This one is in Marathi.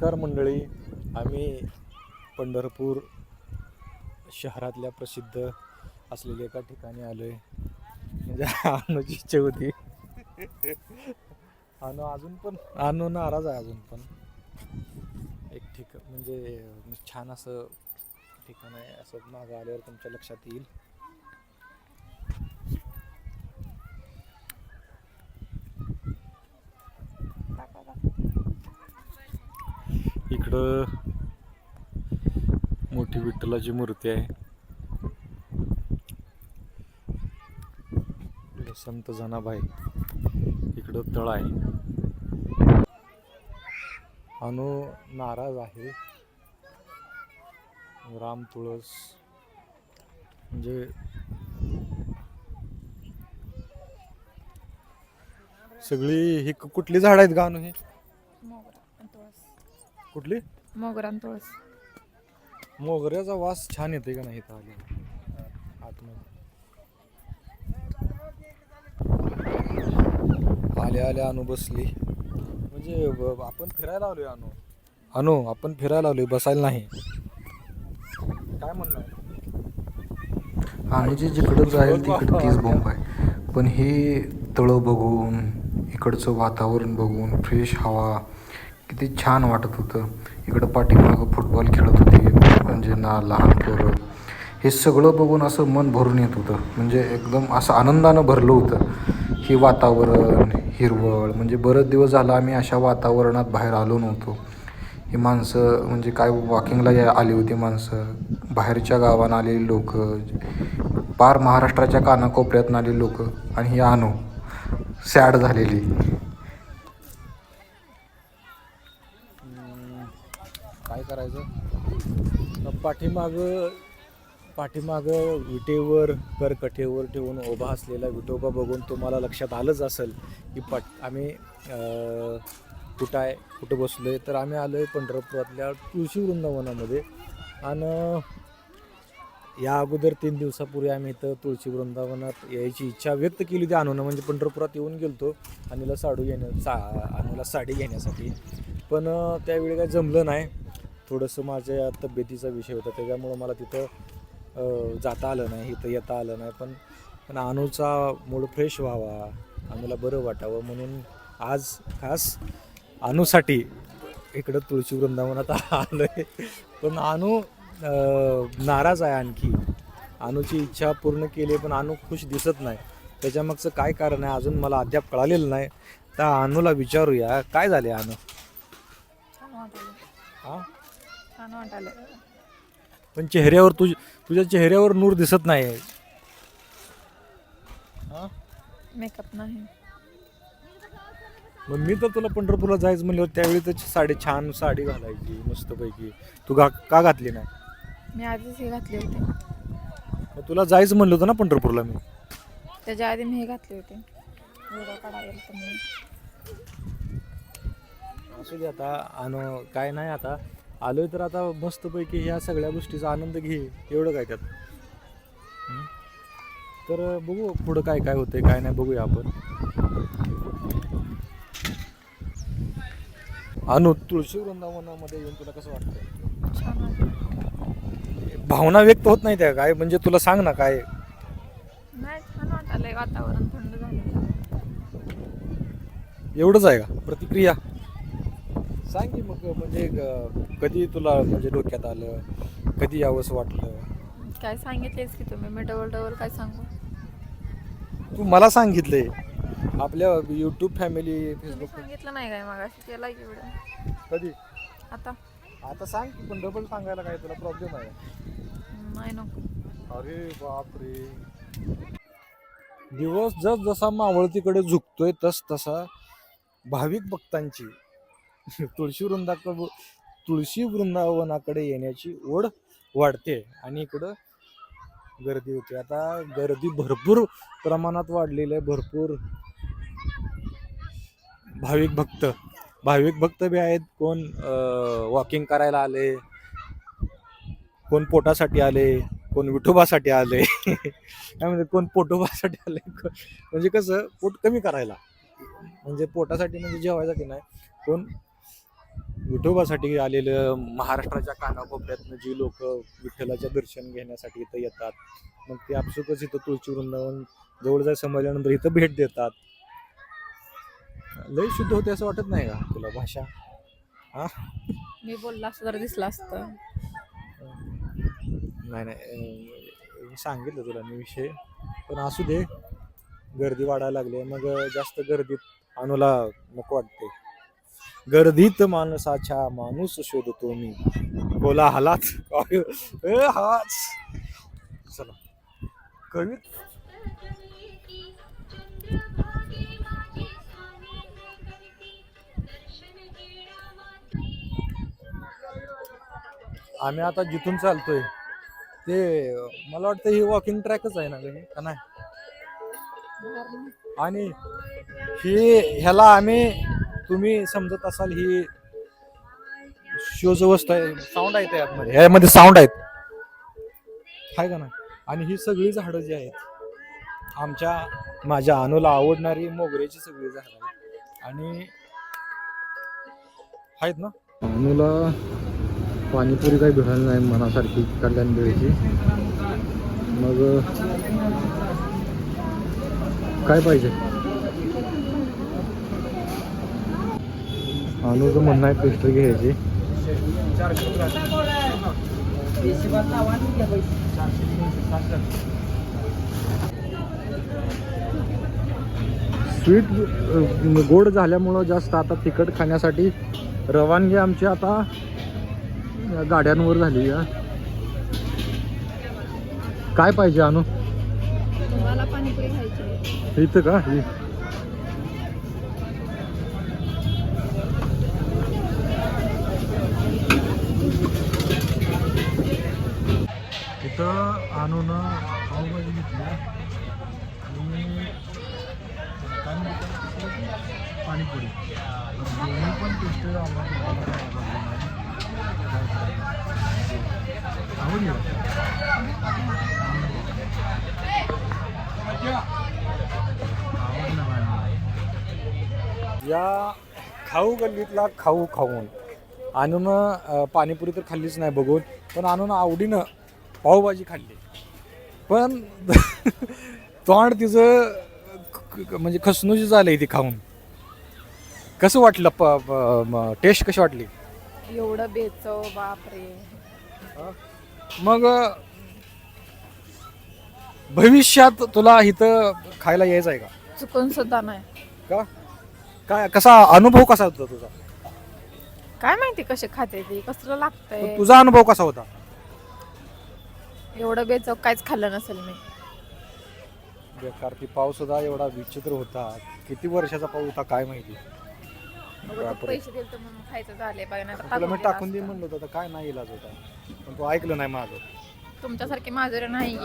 नमस्कार मंडळी. आम्ही पंढरपूर शहरातल्या प्रसिद्ध असलेल्या एका ठिकाणी आलो आहे म्हणजे अनुची इच्छा होती अनु अजून पण अनु नाराज आहे अजून पण. एक ठिक म्हणजे छान असं ठिकाण आहे असं मागं आल्यावर तुमच्या लक्षात येईल. इकडं मोठी विठ्ठलाची मूर्ती आहे. संत जनाबाई इकडं तळ आहे. अनु नाराज आहे. राम तुळस म्हणजे सगळी ही कुठली झाड आहेत गाणं हे? कुठली? मोगरा आणि तुळस. मोगऱ्याचा वास छान येते का नाही इथं आले आतमध्ये. आले आले अनु बसली. म्हणजे आपण फिरायला आलोय अनु. अनु आपण फिरायला आलोय बसायला नाही. काय म्हणणार अनुजी जिकडं जाईल तिकडं तीच बोंब आहे. पण हे तळं बघून इकडचं वातावरण बघून फ्रेश हवा किती छान वाटत होतं. इकडं पाठीमागं फुटबॉल खेळत होते. म्हणजे ना लहान पोरं. हे सगळं बघून असं मन भरून येत होतं. म्हणजे एकदम असं आनंदानं भरलं होतं. हे वातावरण हिरवळ म्हणजे बरेच दिवस झालं आम्ही अशा वातावरणात बाहेर आलो नव्हतो. ही माणसं म्हणजे काय वॉकिंगला या- आली होती माणसं. बाहेरच्या गावानं आलेली लोक. पार महाराष्ट्राच्या कानाकोपऱ्यातून आलेली लोक. आणि ही आणू सॅड झालेली. काय करायचं? पाठीमाग पाठीमाग विटेवर करकठेवर ठेवून उभा असलेला विटोबा बघून तुम्हाला लक्षात आलंच असेल की पट आम्ही कुठं आहे कुठं बसलो आहे तर आम्ही आलो आहे पंढरपुरातल्या तुळशी वृंदावनामध्ये. आणि या अगोदर तीन दिवसापूर्वी आम्ही इथं तुळशी वृंदावनात यायची इच्छा व्यक्त केली होती. अनुनं म्हणजे पंढरपुरात येऊन गेलतो. अनिला साडू घेण्या सा अनुला साडी घेण्यासाठी. पण त्यावेळी काय जमलं नाही. थोडंसं माझ्या तब्येतीचा विषय होता त्याच्यामुळं मला तिथं जाता आलं नाही इथं येता आलं नाही. पण पण अनुचा मूड फ्रेश व्हावा अनुला बरं वाटावं म्हणून आज खास अनुसाठी इकडं तुळशी वृंदावनात आलो आहे पण अनु नाराज आहे आणखी. अनुची इच्छा पूर्ण केली आहे, पण अनु खुश दिसत नाही. त्याच्यामागचं काय कारण आहे अजून मला अद्याप कळालेलं नाही. तर अनुला विचारूया काय झाले अनु? हा? छान वाटायला पण चेहऱ्यावर तुझ तुझ्या चेहऱ्यावर नूर दिसत नाही. हा? मेकअप नाही. मग मी तर तुला पंढरपूरला जायचं म्हणल्यावर त्यावेळी तर साडी छान साडी घालायची मस्तपैकी. तू घा का घातली नाही? मी आधीच हे घातले होते. मग तुला जायचं म्हणलं होतं ना पंढरपूरला मी? त्याच्या आधी मी हे घातले होते. व्हिडिओ काढायला तर मी. असू दे आता आणि काय नाही आता. आलोय तर आता मस्तपैकी ह्या सगळ्या गोष्टीचा आनंद घे एवढं काय त्यात? तर बघू पुढं काय काय होतंय काय नाही बघूया आपण. अनु तुळशी वृंदावनामध्ये येऊन तुला कसं वाटतं भावना व्यक्त होत नाही त्या काय? म्हणजे तुला सांग ना काय? नाही छान वातावरण थंड झालं एवढंच आहे का? प्रतिक्रिया? सांग की मग म्हणजे ग- कधी तुला म्हणजे डोक्यात आलं? कधी यावंसं वाटलं? काय सांगितलेच की तुम्ही? मी डबल डबल काय सांगू? तू मला सांगितले आपल्या युट्यूब फॅमिली तुम्ही फेसबुक सांगितलं नाही काय मग केला की व्हिडिओ. कधी? आता. आता सांग की पण डबल सांगायला काय तुला प्रॉब्लेम आहे? नाही नको. अरे बापरे. दिवस जस जसा मावळतीकडे झुकतोय तस तसा भाविक भक्तांची. तुळशी वृंदाक तुळशी वृंदावनाकडे येण्याची ओढ वाढते आणि इकडं गर्दी होते. आता गर्दी भरपूर प्रमाणात वाढलेली आहे. भरपूर भाविक भक्त. भाविक भक्त बी आहेत. कोण वॉकिंग करायला आले. कोण पोटासाठी आले. कोण विठोबासाठी आले. काय म्हणजे कोण पोटोबासाठी आले. कोण- म्हणजे कसं पोट कमी करायला. म्हणजे पोटासाठी म्हणजे जेवायसाठी नाही. कोण विठोबासाठी आलेलं महाराष्ट्राच्या कानाकोपऱ्यातनं जी लोक विठ्ठलाच्या दर्शन घेण्यासाठी इथं येतात मग ते आपसुकच इथं तुळशी वृंदावन जवळ जाय समजल्यानंतर इथं भेट देतात. लय शुद्ध होते असं वाटत नाही का तुला भाषा? हा? मी बोलला असतं तर दिसलं असतं. नाही नाही अं, सांगितलं तुला मी विषय पण असू दे. गर्दी वाढायला लागली मग जास्त गर्दीत अनुला नको वाटते गर्दीत माणसाच्या माणूस शोधतो मी. बोला हालाच ए, हाच. चला. कवी आम्ही आता जिथून चालतोय ते मला वाटतं ही वॉकिंग ट्रॅकच आहे ना ग हे, का नाही? आणि ही ह्याला आम्ही तुम्ही समजत असाल ही शोज वस्तू आहे साऊंड आहे त्यामध्ये ह्यामध्ये साऊंड आहेत. आहे का ना आणि ही सगळी झाडं जी आहेत आमच्या माझ्या अनुला आवडणारी मोगऱ्याची सगळी झाडं आहेत. आणि आहेत ना? अनुला पाणीपुरी काही भेटणार नाही मनासारखी कल्याण वेळेची. मग काय पाहिजे? अनुचं म्हणणं आहे पेस्ट्री घ्यायची. स्वीट गोड झाल्यामुळं जास्त आता तिखट खाण्यासाठी रवानगी आमची आता गाड्यांवर झाली आहे. काय पाहिजे अनु? इथं का? ही तिथं आणून पावभाजी घेतली आणि पाणीपुरी. दोन्ही पण टेस्ट आवडली या खाऊ गल्लीतला खाऊ खाऊन. आणून पाणीपुरी तर खाल्लीच नाही बघून पण आणून आवडीनं पावभाजी खाल्ली. पण तोंड तिचं म्हणजे खसनुजी झालंय ती खाऊन. कसं वाटलं प टेस्ट कशी वाटली? एवढं बेचव बापरे. मग भविष्यात तुला इथं खायला यायचं आहे का? चुकून सुद्धा नाही. का? काय कसा अनुभव कसा होता तुझा? काय माहिती कसे खाते ती कसलं लागतंय? तुझा अनुभव कसा होता? एवढं बेचव काहीच खाल्लं नसेल मी. बेकार ती पाऊस सुद्धा एवढा विचित्र होता. किती वर्षाचा पाऊस होता काय माहिती? बापरे. पैसे दिले तर म्हणून खायचं झाले बघ नाही तर तुला मी टाकून टाकून दे म्हणलं होतं आता काय नाही इलाज होता. पण तू ऐकलं नाही माझं. तुमच्यासारखी माजुरी नाही